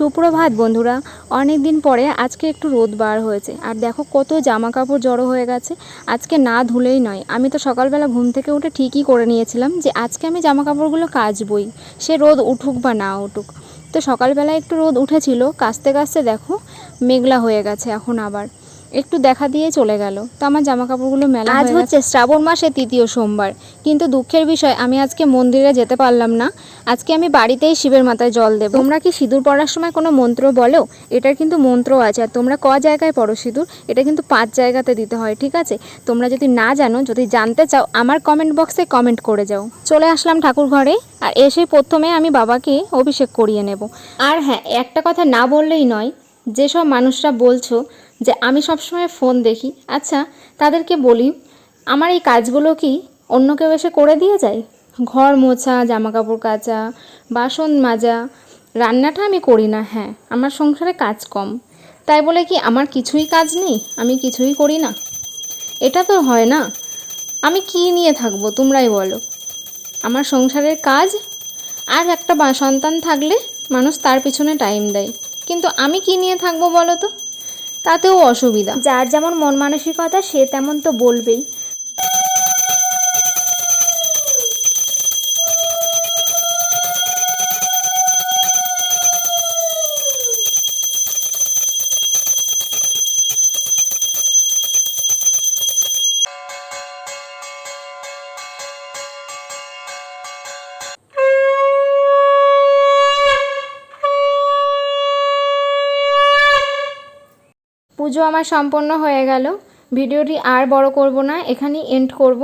সুপ্রভাত বন্ধুরা অনেক দিন পরে আজকে একটু রোদ বার হয়েছে। আর দেখো কত জামা কাপড় জড়ো হয়ে গেছে। আজকে না ধুলেই নয়। আমি তো সকালবেলা ঘুম থেকে উঠে ঠিকই করে নিয়েছিলাম যে, আজকে আমি জামা কাপড়গুলো কাচবই। সে রোদ উঠুক বা না উঠুক। তো সকালবেলা একটু রোদ উঠেছিল। কাচতে কাচতে দেখো, মেঘলা হয়ে গেছে এখন আবার। একটু দেখা দিয়ে চলে গেল। তো আমার জামা কাপড়গুলো মেলা আজ হচ্ছে শ্রাবণ মাসের তৃতীয় সোমবার। কিন্তু দুঃখের বিষয় আমি আজকে মন্দিরে যেতে পারলাম না। আজকে আমি বাড়িতেই শিবের মাথায় জল দেবো। তোমরা কি সিঁদুর পড়ার সময় কোনো মন্ত্র বলো? এটার কিন্তু মন্ত্র আছে। আর তোমরা ক জায়গায় পড়ো সিঁদুর? এটা কিন্তু পাঁচ জায়গাতে দিতে হয় ঠিক আছে? তোমরা যদি না জানো যদি জানতে চাও আমার কমেন্ট বক্সে কমেন্ট করে যাও। চলে আসলাম ঠাকুর ঘরে আর এসে প্রথমে আমি বাবাকে অভিষেক করিয়ে নেব। আর হ্যাঁ একটা কথা না বললেই নয় যেসব মানুষরা বলছো যে আমি সবসময় ফোন দেখি। আচ্ছা তাদেরকে বলি, আমার এই কাজগুলো কি অন্য কেউ এসে করে দিয়ে যায়? ঘর মোছা জামা কাপড় কাচা, বাসন মাজা, রান্নাটা আমি করি না। হ্যাঁ আমার সংসারে কাজ কম। তাই বলে কি, আমার কিছুই কাজ নেই, আমি কিছুই করি না? এটা তো হয় না। আমি কি নিয়ে থাকব, তোমরাই বলো। আমার সংসারের কাজ? আর একটা সন্তান থাকলে মানুষ তার পিছনে টাইম দেয়। কিন্তু আমি কি নিয়ে থাকব বলো তো? তাতেও অসুবিধা। যার যেমন মন মানসিকতা সে তেমন তো বলবেই। পুজো আমার সম্পন্ন হয়ে গেল। ভিডিওটি আর বড় করব না, এখানেই এন্ড করব।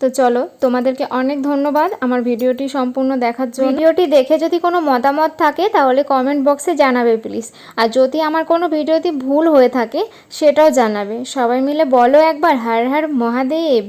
তো চলো, তোমাদেরকে অনেক ধন্যবাদ আমার ভিডিওটি সম্পূর্ণ দেখার জন্য। ভিডিওটি দেখে যদি কোনো মতামত থাকে, তাহলে কমেন্ট বক্সে জানাবে প্লিজ আর যদি আমার কোনো ভিডিওতে ভুল হয়ে থাকে, সেটাও জানাবে। সবাই মিলে বলো একবার, হার হার মহাদেব।